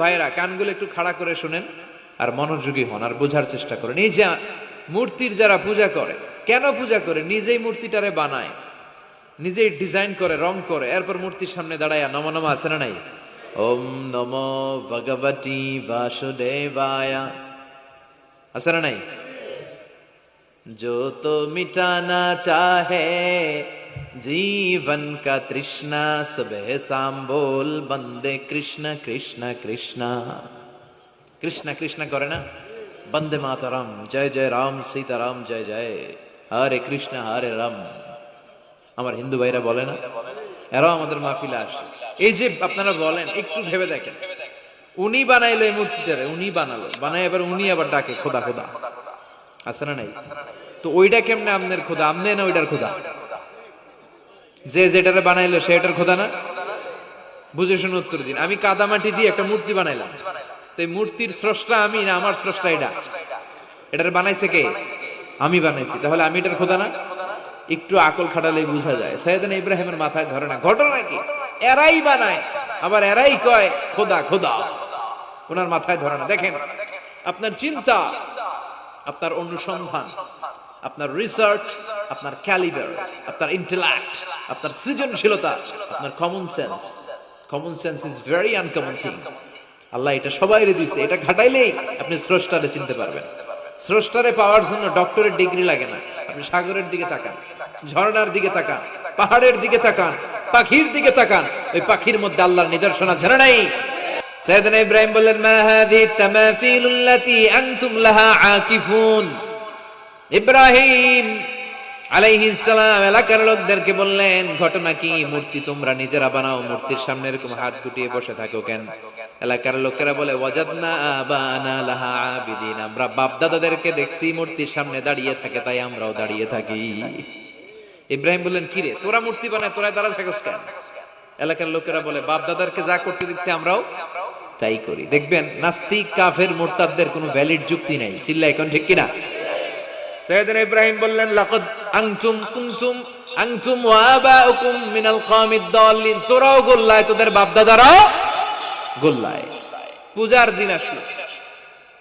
ভাইরা কানগুলো একটু খাড়া করে শুনেন আর মনোযোগী হন আর বোঝার চেষ্টা করেন এই যে মূর্তির যারা পূজা করে কেন পূজা করে নিজেই মূর্তিটারে বানায় নিজেই ডিজাইন করে রং করে এরপর মূর্তির সামনে দাঁড়ায় নম নম আছে না নাই ওম নম ভগবতী বাসুদেবায়া আছে না নাই जो तो मिटाना चाहे जीवन का तृष्णा सुबह शाम बोल बंदे कृष्ण कृष्ण कृष्ण कृष्ण कृष्ण করে না বন্দে মাতারাম জয় জয় রাম সীতারাম জয় জয় হরে কৃষ্ণ হরে রাম আমার হিন্দু ভাইরা বলে না এরাও আমাদের মাহফিলে আসে এই যে আপনারা বলেন একটু ভেবে দেখেন উনি বানাইলো এই মূর্তিটারে উনি বানালো বানাই এবার উনি আবার ডাকে খোদা খোদা আছে না নাই তো ওইটা কেমনে আমনের খোদা আমনে না ওইটার খোদা যে যেটারে বানাইলো সেটার খোদা না? বুঝে শুনে উত্তর দিন। আমি কাদামাটি দিয়ে একটা মূর্তি বানাইলাম। তো মূর্তির স্রষ্টা আমি না আমার স্রষ্টা এটা? এটার বানাইছে কে? আমি বানাইছি। তাহলে আমি এটার খোদা না? একটু আকল খাটালেই বোঝা যায়। সৈয়দান ইব্রাহিমের মাথায় ধরে না। ঘটনা কি? এরাই বানায়। আবার এরাই কয়, খোদা খোদা। ওনার মাথায় ধরে না। দেখেন, আপনার চিন্তা, আপনার অনুসন্ধান। আপনার রিসার্চ আপনার ক্যালিবার আপনার ইন্টেলেক্ট আপনার সৃজনশীলতা, আপনার common sense common sense is very uncommon thing Allah এটা সবাই দিছে। এটা ঘাটাইলেই আপনি স্রষ্টারে চিনতে পারবেন। স্রষ্টারে পাওয়ার জন্য ডক্টরের ডিগ্রি লাগে না। আপনি সাগরের দিকে তাকান, ঝর্ণার দিকে তাকান, পাহাড়ের দিকে তাকান, পাখির দিকে তাকান। ওই পাখির মধ্যে আল্লাহর নিদর্শন আছে নাই? সৈয়দনা ইব্রাহিম বললেন, মা হাযিহি তামাফিলুল্লাতী আনতুম লাহা আকিফুন। ইব্রাহিম আলাইহিস সালাম এলাকার লোকদেরকে বললেন, ঘটনা কি? মূর্তি তোমরা নিজেরা বানাও, মূর্তির সামনে এরকম হাত গুটিয়ে বসে থাকো কেন? এলাকার লোকেরা বলে, ওয়াজাদনা আবানা লাহা আবিদিন, আমরা বাপ দাদাদেরকে দেখছি মূর্তির সামনে দাঁড়িয়ে থাকে, তাই আমরাও দাঁড়িয়ে থাকি। ইব্রাহিম বললেন, কি রে, তোরা মূর্তি বানায় তোরা দাঁড়া থাকস কেন? এলাকার লোকেরা বলে বাপ দাদারকে যা করতে দেখছি, আমরাও তাই করি। দেখবেন, নাস্তিক, কাফের, মোরতাদদের কোনো ভ্যালিড যুক্তি নাই। চিল্লা এখন ঠিক কিনা? সৈয়দনা বললেন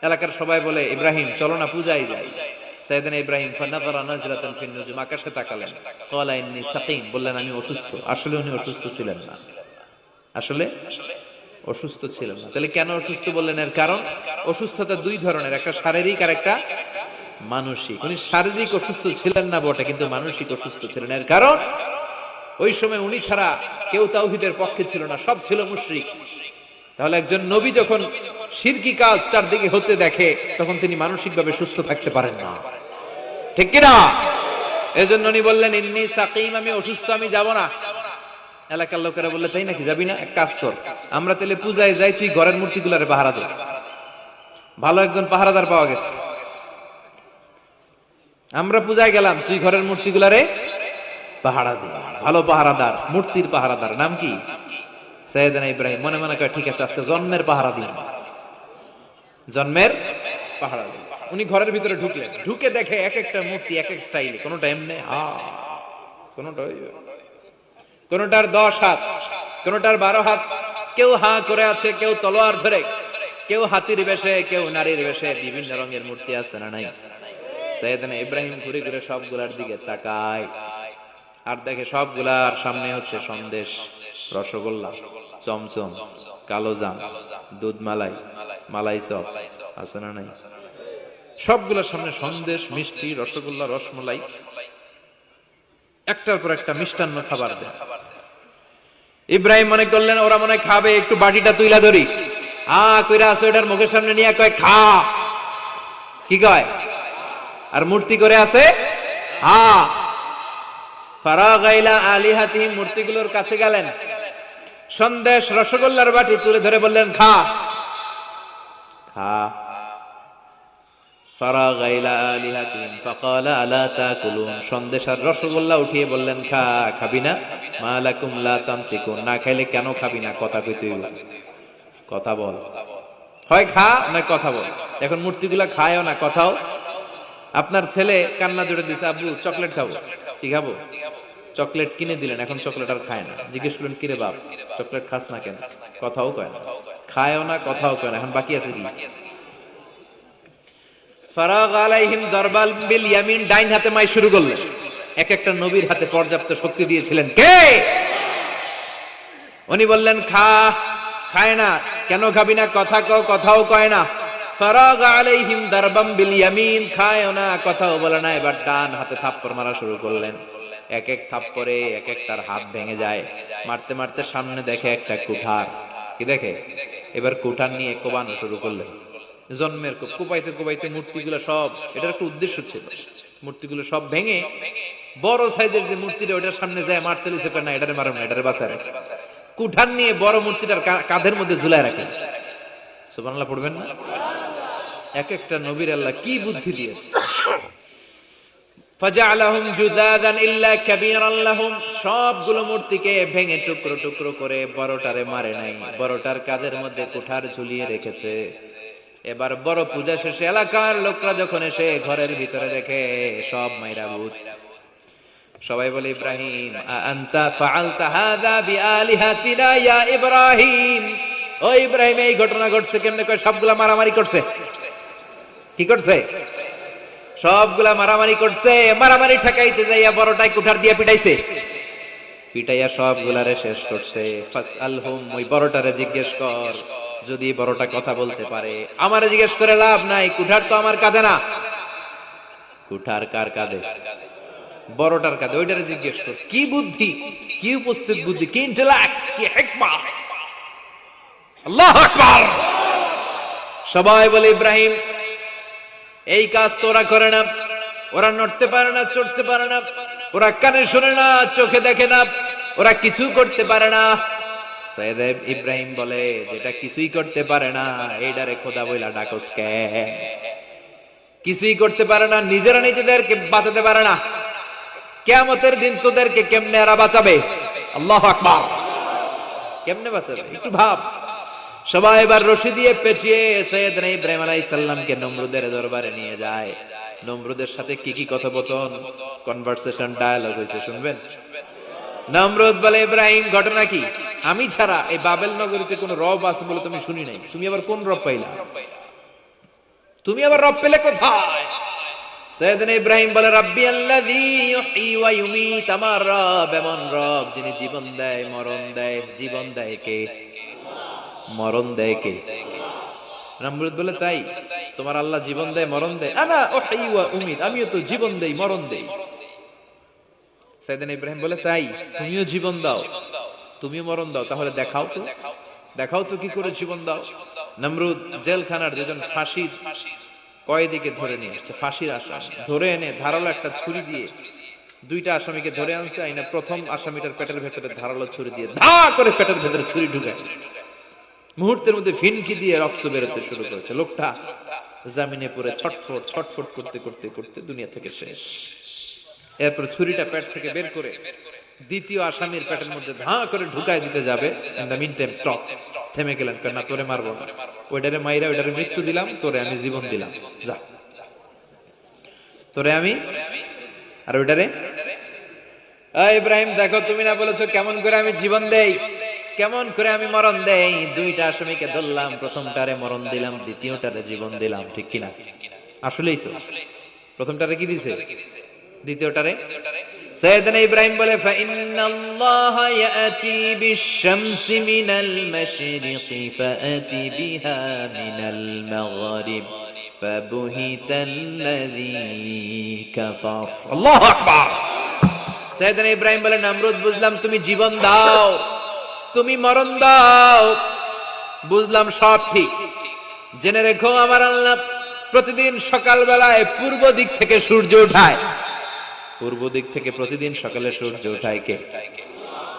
এলাকার সবাই বলে, ইব্রাহিম, চলো না যাই। ইব্রাহিম আকাশে তাকালেন। বললেন, আমি অসুস্থ। আসলে উনি অসুস্থ ছিলেন না। আসলে অসুস্থ ছিলেন না। তাহলে কেন অসুস্থ বললেন? এর কারণ, অসুস্থতা দুই ধরনের, একটা শারীরিক আর একটা মানসিক। উনি শারীরিক অসুস্থ ছিলেন না বটে, কিন্তু মানসিক অসুস্থ ছিলেন। এর কারণ, ওই সময় উনি ছাড়া কেউ তাওহিদের পক্ষে ছিল না, সব ছিল মুশরিক। তাহলে একজন নবী যখন শিরকি কাজ চারদিকে হতে দেখে, তখন তিনি মানসিকভাবে সুস্থ থাকতে পারেন না। ঠিক কিনা এজন্য উনি বললেন, ইন্নি সাকিম, আমি অসুস্থ, আমি যাব না। এলাকার লোকেরা বললে, তাই নাকি, যাবি না? এক কাজ কর। আমরা তাহলে পূজায় যাই, তুই ঘরের মূর্তিগুলারে পাহারা দে। ভালো একজন পাহারাদার পাওয়া গেছে। আমরা পূজায় গেলাম, তুই ঘরের মূর্তিগুলারে পাহারা দে। ভালো পাহারাদার, মূর্তির পাহারাদার, নাম কি? সৈয়দনা ইব্রাহিম, মনে মনে কয়, ঠিক আছে, আজকে জন্মের পাহারা দিন জন্মের পাহারা দিন উনি ঘরের ভিতরে ঢুকলেন। ঢুকে দেখে এক একটা মূর্তি, এক এক স্টাইলে, কোনোটা এমনি, হা, কোনোটা কোনোটার দশ হাত, কোনোটার বারো হাত। কেউ হা করে আছে, কেউ তলোয়ার ধরে, কেউ হাতির বেশে, কেউ নারীর বেশে, বিভিন্ন রঙের মূর্তি আছে না নাই? সৈয়দনা ইব্রাহিম ঘুরে ঘুরে সবগুলার দিকে তাকায়। আর দেখে সবগুলার সামনে হচ্ছে সন্দেশ, রসগোল্লা, চমচম মালাই চপ, আছে না নাই? সামনে সন্দেশ, মিষ্টি, রসগোল্লা, রসমলাই। একটার পর একটা মিষ্টান্ন খাবার দেয়। ইব্রাহিম মনে করলেন, ওরা মনে খাবে, একটু বাটিটা তুইলা ধরি। আ, কইরা আছে ওটার মুখের সামনে নিয়ে কয়, খা। কি কয়? আর মূর্তি করে আছে? হা ফারাগাইলা আলিহাতি মূর্তিগুলোর কাছে গেলেন। সন্দেশ রসগোল্লার বাটি তুলে ধরে বললেন, খা। খা। আলা আর রসগোল্লা উঠিয়ে বললেন, খা, খাবি না? মালাকুম লা তান্তিকুন না খাইলে কেন খাবি না? কথা কইতে হইব কথা বল। হয় খা না কথা বল। এখন মূর্তিগুলা খায়ও না, কথাও আপনার ছেলে কান্না জুড়ে দিছে, আব্বু, চকলেট খাব। কি খাব? চকলেট কিনে দিলেন, এখন চকলেট আর খায় না। জিজ্ঞেস করলেন, কিরে বাপ, চকলেট খাস না কেন? কথাও কয় না। খায়ও না, কথাও কয় না। এখন বাকি আছে কি? ফারাগ আলাইহিম দরবাল বিল ইয়ামিন। ডাইন হাতে মাই শুরু করলেন। এক একটা নবীর হাতে পর্যাপ্ত শক্তি দিয়েছিলেন। কে? উনি বললেন, খা, খায় না। কেন খাবি না? কথা কও, কথাও কয় না। ফারাগ আলাইহিম দরবাম বিল ইয়ামিন। না কথাও বলে না এবার ডান হাতে থাপ্পড় মারা শুরু করলেন। এক এক এক হাত ভেঙে যায়। মারতে মারতে সামনে দেখে একটা কুঠার। এবার নিয়ে কোবানো শুরু করলেন। জন্মের কূপ, কোপাইতে কোপাইতে মূর্তিগুলো সব এটার একটা উদ্দেশ্য ছিল। মূর্তিগুলো সব ভেঙে বড় সাইজের যে মূর্তিটা ওটার সামনে যায় মারতে লিসে না এটারে মারো না এটারে বাঁচায় রাখে। কুঠার নিয়ে বড় মূর্তিটার কাঁধের মধ্যে ঝুলায় রাখে। সুবহানাল্লাহ পড়বেন না? এক একটা নবীর আল্লাহ কি বুদ্ধি দিয়েছে? সবগুলো মূর্তিকে ভেঙে টুকরো টুকরো করে বড়টারে মারে নাই। বড়টার কাঁধের মধ্যে কুঠার ঝুলিয়ে রেখেছে। এবার বড় পূজা শেষে এলাকার লোকরা যখন এসে ঘরের ভিতরে দেখে, সব মাইরা ভূত। সবাই বলে, ইব্রাহিম হাযা বিআলিহাতিনা ইয়া ইব্রাহিম? ও ইব্রাহিম, এই ঘটনা ঘটছে কেমনে? কয়, সবগুলা মারামারি করছে? কি করছে? সবগুলা মারামারি করছে, মারামারি ঠেকাইতে যাইয়া বড়টাই কুঠার দিয়ে পিটাইছে। পিটাইয়া সবগুলারে শেষ করছে। ফাসআলহুম, ওই বড়টারে জিজ্ঞেস কর, যদি বড়টা কথা বলতে পারে। আমারে জিজ্ঞেস করে লাভ নাই, কুঠার তো আমার কাঁধে না। কুঠার কার কাঁধে? বড়টার কাঁধে, ওইটারে জিজ্ঞেস কর। কি বুদ্ধি, কি উপস্থিত বুদ্ধি, কি ইন্টেলেক্ট কি হিকমা আল্লাহু আকবার! সবাই বলে, ইব্রাহিম এই কাজ তো ওরা করে না। ওরা নড়তে পারে না, চড়তে পারে না। ওরা কানে শোনে না, চোখে দেখে না। ওরা কিছু করতে পারে না। সৈয়দ ইব্রাহিম বলে, যেটা কিছুই করতে পারে না এইটারে খোদা বইলা ডাকস কিছুই করতে পারে না, নিজেরা নিজেদেরকে বাঁচাতে পারে না। কেয়ামতের দিন তোদেরকে কেমনে এরা বাঁচাবে? আল্লাহ আকবার। কেমনে বাঁচাবে? একটু ভাব। সবাই এবার রশি দিয়ে পেঁচিয়ে সৈয়দ ইব্রাহিম আলাই সাল্লামকে নমরুদের দরবারে নিয়ে যায়। নমরুদের সাথে কি কি কথোপকথন? কনভারসেশন ডায়ালগ হয়েছে, শুনবেন? নমরুদ বলে, ইব্রাহিম, ঘটনা কি? আমি ছাড়া এই বাবেল নগরীতে কোন রব আছে বলে তুমি শুনি নাই। তুমি আবার কোন রব পাইলা? তুমি আবার রব পেলে কোথায়? সৈয়দনা ইব্রাহিম বলে, রাব্বি আল্লাযী ইউহয়ী ওয়া ইউমীত, আমার রব এমন রব যিনি জীবন দেয়, মরণ দেয়, জীবন দেয় কে? মরণ দেয় কে? নামরুদ বলে, তাই, তোমার আল্লাহ জীবন দেয়, মরণ দেয়? আনা ওয়া উমীত, আমিও তো জীবন দেই, মরণ দেই। সাইদান ইব্রাহিম বলে, তাই, তুমিও জীবন দাও, তুমিও মরণ দাও, তাহলে দেখাও তো দেখাও তো কি করে জীবন দাও? নমরুদ জেলখানার দুজন ফাঁসির কয়েদিকে ধরে নিয়ে আসছে, ফাঁসির আসামি। ধরে এনে ধারালো একটা ছুরি দিয়ে দুইটা আসামিকে ধরে আনছে, আইনা প্রথম আসামিটার পেটের ভেতরে ধারালো ছুরি দিয়ে ধা করে পেটের ভেতরে ছুরি ঢুকে মুহূর্তের মধ্যে ফিনকি দিয়ে রক্ত বেরোতে শুরু করেছে। লোকটা জামিনে পড়ে ছটফট ছটফট করতে করতে করতে দুনিয়া থেকে শেষ। এরপর ছুরিটা পেট থেকে বের করে দ্বিতীয় আসামির পেটের মধ্যে ধাঁ করে ঢুকায় দিতে যাবে। টাইম স্টপ থেমে গেলেন কেন? তোরে মারবো না। ওইটারে মাইরা ওইটারে মৃত্যু দিলাম, তোরে আমি জীবন দিলাম। যা। তোরে আমি আর ওইটারে ইব্রাহিম, দেখো তুমি না বলেছ কেমন করে আমি জীবন দেই? কেমন করে আমি মরণ দেই? দুইটা আসামিকে ধরলাম, প্রথমটারে মরণ দিলাম, দ্বিতীয়টারে জীবন দিলাম, ঠিক কিনা? আসলেই তো। প্রথমটারে কি দিছে? দ্বিতীয়টারে? ইব্রাহিম বলে ইব্রাহিম বলে, নামরুদ, বুঝলাম তুমি জীবন দাও। তুমি মরণ দাও। বুঝলাম সব ঠিক। জেনে রেখো আমার আল্লাহ প্রতিদিন সকালবেলায় পূর্ব দিক থেকে সূর্য উঠায় পূর্ব দিক থেকে প্রতিদিন সকালে সূর্য উঠায় কে?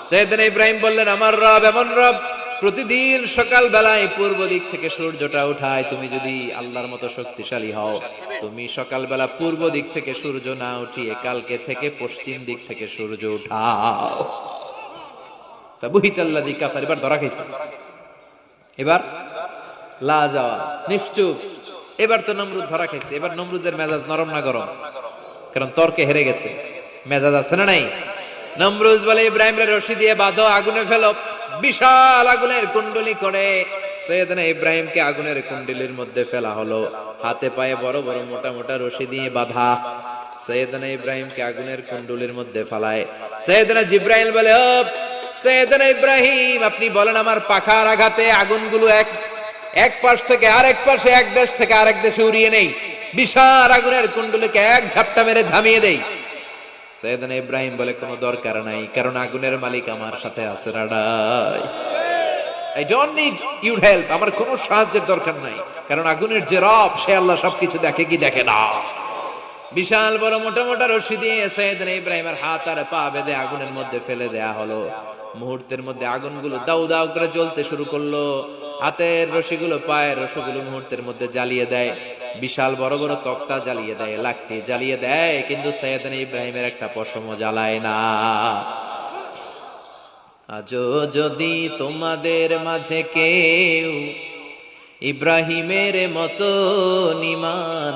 সৈয়দনা ইব্রাহিম বললেন, আমার রব, এমন রব, প্রতিদিন সকাল বেলায় পূর্ব দিক থেকে সূর্যটা উঠায় তুমি যদি আল্লাহর মতো শক্তিশালী হও, তুমি সকাল বেলা পূর্ব দিক থেকে সূর্য না উঠিয়ে কালকে থেকে পশ্চিম দিক থেকে সূর্য উঠাও। বুহিতাল্লাহ দি কাফার, এবার ধরা খাইছে। এবার লা যাওয়া, নিশ্চুপ। এবার তো নমরুদ ধরা খাইছে, এবার নমরুদের মেজাজ নরম না গরম? কারণ তর্কে হেরে গেছে। মেজাজ আছে না নাই? নমরুজ বলে ইব্রাহিম রে রশি দিয়ে বাঁধো, আগুনে ফেলো। বিশাল আগুনের কুণ্ডলি করে। সৈয়দনা ইব্রাহিমকে আগুনের কুণ্ডলির মধ্যে ফেলা হলো। হাতে পায়ে বড় বড় মোটা মোটা রশি দিয়ে বাঁধা। সৈয়দনা ইব্রাহিমকে আগুনের কুণ্ডলির মধ্যে ফেলায়। সৈয়দনা জিব্রাহিম বলে ও সৈয়দনা ইব্রাহিম, আপনি বলেন আমার পাখার আঘাতে আগুনগুলো এক এক পাশ থেকে আরেক পাশে এক দেশ থেকে আরেক দেশে উড়িয়ে নেই। বিশাল আগুনের কুণ্ডলিকে এক ঝাপটা মেরে থামিয়ে দেই। সৈয়দনা ইব্রাহিম বলে কোনো দরকার নাই, কারণ আগুনের মালিক আমার সাথে আছে, রাডাই। I don't need your help আমার কোনো সাহায্যের দরকার নাই, কারণ আগুনের যে রব, সে আল্লাহ সবকিছু দেখে কি দেখে না। বিশাল বড় মোটা মোটা রশি দিয়ে সৈয়দনা ইব্রাহিমের হাত আর পা বেঁধে আগুনের মধ্যে ফেলে দেয়া হলো। মুহূর্তের মধ্যে আগুনগুলো দাউ দাউ করে জ্বলতে শুরু করল। হাতের রশিগুলো, পায়ের রশিগুলো মুহূর্তের মধ্যে জ্বালিয়ে দেয়। বিশাল বড় বড় তক্তা জ্বালিয়ে দেয়, লাকড়ি জ্বালিয়ে দেয়, কিন্তু সৈয়দনা ইব্রাহিমের একটা পশমও জ্বালায় না। আজও যদি তোমাদের মাঝে কেউ ইব্রাহিমের মতো নিমান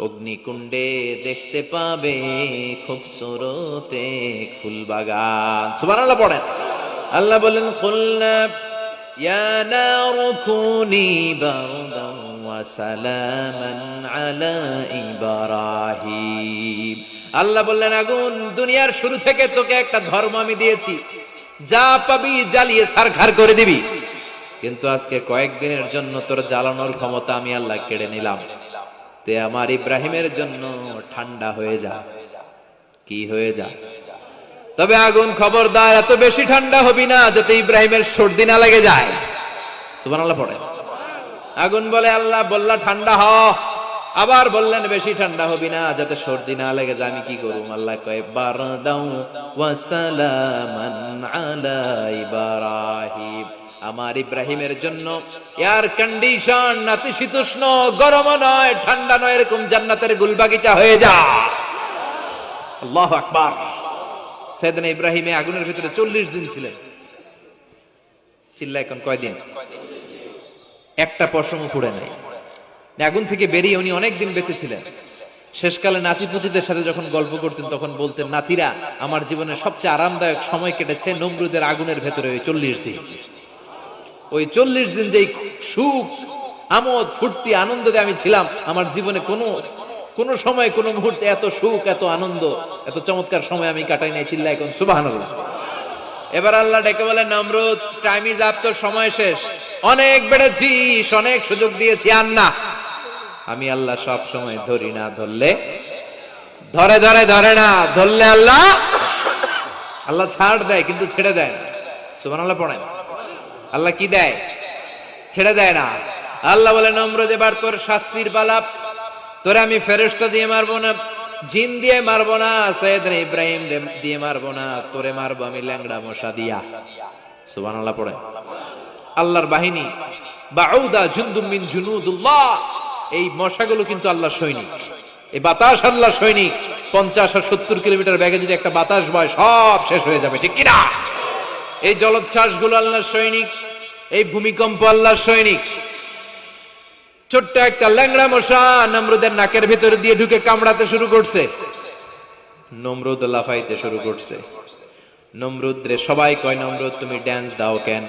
অগ্নিকুণ্ডে দেখতে পাবে খুব সুরতে ফুল বাগান সুবহানাল্লাহ পড়েন। আল্লাহ বলেন বারদান ওয়া সালামান আলা ইব্রাহিম। আল্লাহ বললেন, আগুন, দুনিয়ার শুরু থেকে তোকে একটা ধর্ম আমি দিয়েছি। যা পাবি, জ্বালিয়ে সারখার করে দিবি। কিন্তু আজকে কয়েকদিনের জন্য তোর জ্বালানোর ক্ষমতা আমি আল্লাহ কেড়ে নিলাম। তে আমার ইব্রাহিমের জন্য ঠান্ডা হয়ে যা। কি হয়ে যা? তবে আগুন খবরদার, এত বেশি ঠান্ডা হবি না যাতে ইব্রাহিমের সর্দি না লেগে যায়। সুবহানাল্লাহ পড়ে। আগুন বলে, আল্লাহ, বললা ঠান্ডা হ। আবার বললেন, বেশি ঠান্ডা হবি না যাতে সর্দি না লেগে যায়, আমি কি করব আল্লাহ কয়, বারদাউ ওয়া সালামান আমার ইব্রাহিমের জন্য এয়ার কন্ডিশন নাতিশীতোষ্ণ গরম নয়, ঠান্ডা নয়, এরকম জান্নাতের গুলবাগিচা হয়ে যা। আল্লাহু আকবার। সেদিন ইব্রাহিমে আগুনের ভিতরে চল্লিশ দিন ছিলেন। চিল্লা এখন কয়দিন? একটা পশম পুড়ে নেই আগুন থেকে বেরিয়ে উনি অনেক দিন বেঁচে ছিলেন। শেষকালে নাতি পুতিদের সাথে যখন গল্প করতেন, তখন বলতেন, নাতিরা, আমার জীবনে সবচেয়ে আরামদায়ক সময় কেটেছে নমরুদের আগুনের ভেতরে ওই চল্লিশ দিন। ওই চল্লিশ দিন যেই সুখ, আমোদ, ফুর্তি, আনন্দে আমি ছিলাম, আমার জীবনে কোনো কোনো সময়, কোনো মুহূর্তে এত সুখ, এত আনন্দ, এত চমৎকার সময় আমি কাটাই নাই চিল্লা এখন সুবাহ এবার আল্লাহ ডেকে বলে, নমরুদ টাইম ইজ আপ তোর সময় শেষ। অনেক বেড়েছিস, অনেক সুযোগ দিয়েছি আর না আমি আল্লাহ সব সময় ধরি না, ধরলে, ধরে ধরে ধরে না, ধরলে আল্লাহ আল্লাহ ছাড় দেয়, কিন্তু ছেড়ে দেয় সুবান আল্লাহ পড়েন। আল্লাহ কি দেয়? ছেড়ে দেয় না। আল্লাহ বলে, নম্রদ, এবার তোর শাস্তির পালাপ তোরে আমি ফেরেস্তা দিয়ে মারবো না, জিন দিয়ে মারবো না সৈয়দ ইব্রাহিম দিয়ে মারবো না, তোরে মারবো আমি ল্যাংড়া মশা দিয়া। সুবান আল্লাহ পড়ে। আল্লাহর বাহিনী, বাউদা জুন্দুম মিন জুনুদুল্লাহ। এই মশাগুলো কিন্তু আল্লাহ সৈনিক। এই বাতাস আল্লাহ সৈনিক। পঞ্চাশ আর সত্তর কিলোমিটার ব্যাগে যদি একটা বাতাস বয়, সব শেষ হয়ে যাবে, ঠিক কিনা? এই জলোচ্ছ্বাসগুলো আল্লাহর সৈনিক, এই ভূমিকম্প আল্লাহর সৈনিক। ছোট্ট একটা ল্যাংড়া মশা নমরুদের নাকের ভিতরে দিয়ে ঢুকে কামড়াতে শুরু করছে। নমরুদ লাফাইতে শুরু করছে। নমরুদ রে সবাই কয়, নমরুদ, তুমি ড্যান্স দাও কেন?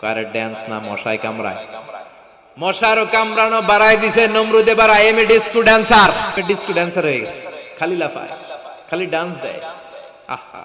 কারে ড্যান্স না মশায় কামড়ায়। মশারও কামড়ানো বাড়াই দিছে, নমরুদ এবার M A disco dancer disco dancer হয়ে গেছে। খালি লাফায়, খালি ডান্স দেয়। আহা।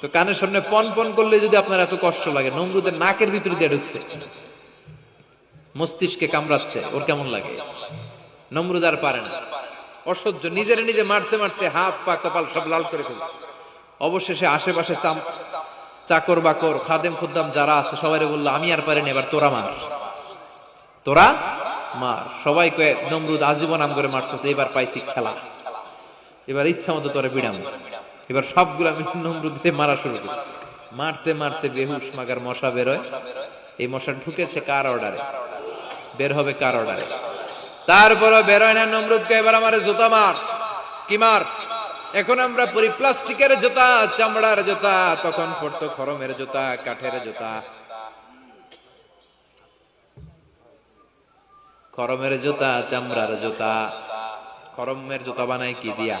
তো কানের সামনে পন পন করলে যদি আপনার এত কষ্ট লাগে, নমরুদের নাকের ভিতরে দিয়ে ঢুকছে। মস্তিষ্কে কামড়াচ্ছে, ওর কেমন লাগে? নমরুদ আর পারে না। অসহ্য, নিজের নিজে মারতে মারতে হাত, পা, কপাল সব লাল করে ফেলছে। অবশেষে আশেপাশে চাকর বাকর, খাদেম খুদ্দাম যারা আছে সবাই বলল, আমি আর পারিনি, এবার তোরা মার। তোরা মার। সবাই কয়ে, নমরুদ আজীবন আম করে মারছো এবার পাইছি খেলা। এবার ইচ্ছা মতো তোরা বিড়াম। এবার সবগুলো আমি নমরুদে মারা শুরু করছি। মারতে মারতে বেহুশ মাগার মশা বেরোয়। এই মশা ঢুকেছে কার অর্ডারে? বের হবে কার অর্ডারে? তারপরও বেরোয় না নমরুদকে, এবার আমার জুতা মার। কি মার? এখন আমরা পরি প্লাস্টিকের জুতা, চামড়ার জুতা, তখন পড়তো খরমের জুতা, কাঠের জুতা। খরমের জুতা, চামড়ার জুতা। খরমের জুতা বানায় কি দিয়া?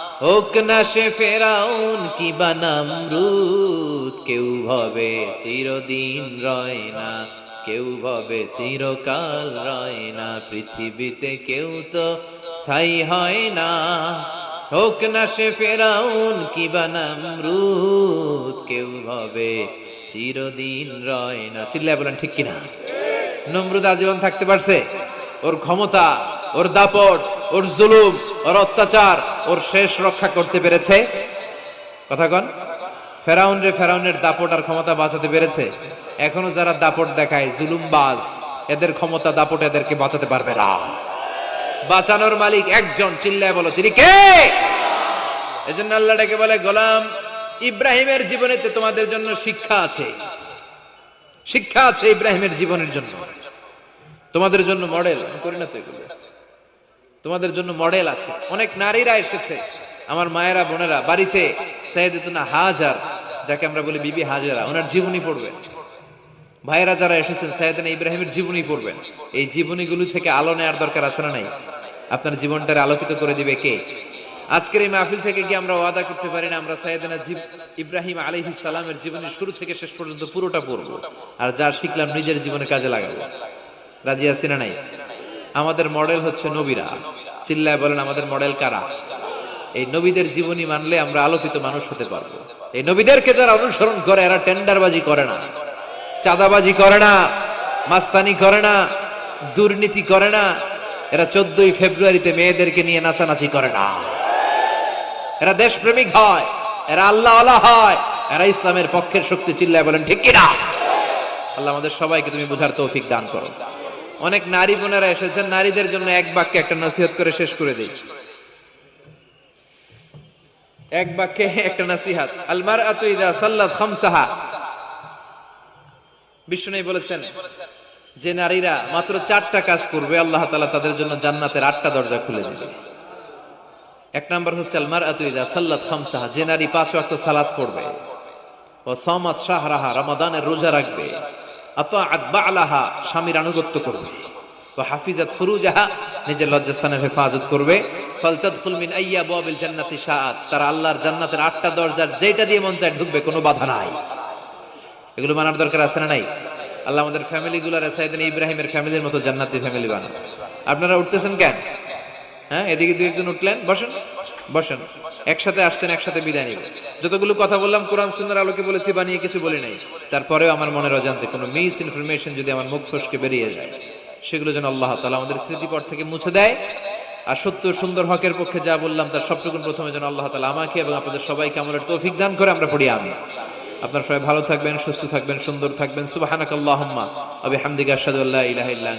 হোক না সে ফেরাউন কি বানামরুদ কেউ ভবে চিরদিন রয় না, কেউ ভবে চিরকাল রয় না, পৃথিবীতে কেউ তো স্থায়ী হয় না। হোক না সে ফেরাউন কি বানামরুদ কেউ ভবে চিরদিন রয় না। চিল্লায় বলেন ঠিক কিনা? নমরুদ আজীবন থাকতে পারছে? ওর ক্ষমতা ওর দাপট, ওর জুলুম, ওর অত্যাচার, ওর শেষ রক্ষা করতে পেরেছে। কথা কন ফেরাউন রে ফেরাউনের দাপট আর ক্ষমতা বাঁচাতে পেরেছে। এখনও যারা দাপট দেখায়, জুলুমবাজ, এদের ক্ষমতা দাপট এদেরকে বাঁচাতে পারবে না। বাঁচানোর মালিক একজন, চিল্লায় বলো তিনি কে? এজন্য আল্লাহ ডেকে বলে, গোলাম, ইব্রাহিমের জীবনেতে তোমাদের জন্য শিক্ষা আছে। শিক্ষা আছে ইব্রাহিমের জীবনের জন্য। তোমাদের জন্য মডেল করি না তো এগুলো। তোমাদের জন্য মডেল আছে। অনেক নারীরা এসেছে। আমার মায়েরা, বোনেরা, বাড়িতে সাইয়েদুনা হাজার, যাকে আমরা বলি বিবি হাজারা, ওনার জীবনী পড়বেন ভাইয়েরা যারা এসেছেন সাইয়েদনা ইব্রাহিমের জীবনী পড়বেন। এই জীবনীগুলো থেকে আলো নেওয়ার দরকার আছে না নাই? আপনার জীবনটারে আলোকিত করে দিবে কে? আজকের এই মাহফিল থেকে কি আমরা ওয়াদা করতে পারি না? আমরা সাইয়েদনা জিব- ইব্রাহিম আলাইহিস সালামের জীবনী শুরু থেকে শেষ পর্যন্ত পুরোটা পড়ব। আর যা শিখলাম নিজের জীবনে কাজে লাগাবো। রাজি আছি না নাই? আমাদের মডেল হচ্ছে নবীরা। চিল্লায় বলেন, আমাদের মডেল কারা? এই নবীদের জীবনী মানলে আমরা আলোকিত মানুষ হতে পারব। এই নবীদেরকে যারা অনুসরণ করে, এরা টেন্ডারবাজি করে না, চাঁদাবাজি করে না, মাস্তানি করে না, দুর্নীতি করে না। এরা চোদ্দই ফেব্রুয়ারিতে মেয়েদেরকে নিয়ে নাচানাচি করে না। এরা দেশপ্রেমিক হয়, এরা আল্লাহ আল্লাহ হয়, এরা ইসলামের পক্ষের শক্তি চিল্লায় বলেন, ঠিক কিনা আল্লাহ আমাদের সবাইকে তুমি বোঝার তৌফিক দান করো। অনেক নারী বোনেরা এসেছেন, নারীদের জন্য এক বাক্যে একটা নসিহত করে শেষ করে দিই। এক বাক্যে একটা নসিহাত। আলমার আতু ইদা সাল্লাত খামসাহা। বিষ্ণু বলেছেন, যে নারীরা মাত্র চারটা কাজ করবে, আল্লাহ তালা তাদের জন্য জান্নাতের আটটা দরজা খুলে দিবে। এক নাম্বার হচ্ছে আলমার আতু ইদা সাল্লাত খামসাহা। যে নারী পাঁচ ওয়াক্ত সালাত পড়বে ও সামাত শাহরাহা, রমাদানের রোজা রাখবে বালাহা, স্বামীর আনুগত্য করবে। নিজের জান্নাতি আল্লাহর জান্নাতের আটটা দরজার দিয়ে ঢুকবে, কোনো বাধা নাই। এগুলো মানার দরকার আছে নাই? আল্লাহ আমাদের ইব্রাহিমের ফ্যামিলির মতো ফ্যামিলি আপনারা উঠতেছেন কেন? হ্যাঁ এদিকে দু একজন উঠলেন, বসেন। বসেন। একসাথে আসছেন, একসাথে বিদায় নিব। যতগুলো কথা বললাম, কোরআন সুন্দর আলোকে বলেছি, বানিয়ে কিছু বলি নাই। তারপরেও আমার মনের অজান্তে কোনো মিস ইনফরমেশন যদি আমার মুখ ফসকে বেরিয়ে যায়, সেগুলো যেন আল্লাহ তালা আমাদের স্মৃতিপট থেকে মুছে দেয়। আর সত্য সুন্দর হকের পক্ষে যা বললাম, তার সবটুকুন প্রথমে যেন আল্লাহ তালা আমাকে এবং আপনাদের সবাইকে আমলের তৌফিক দান করে, আমরা পড়ি আমি আপনার সবাই ভালো থাকবেন, সুস্থ থাকবেন, সুন্দর থাকবেন। সুবাহানাকাল্লাহুম্মা আবিহামদিকা আশহাদু আল্লা ইলাহা ইল্লা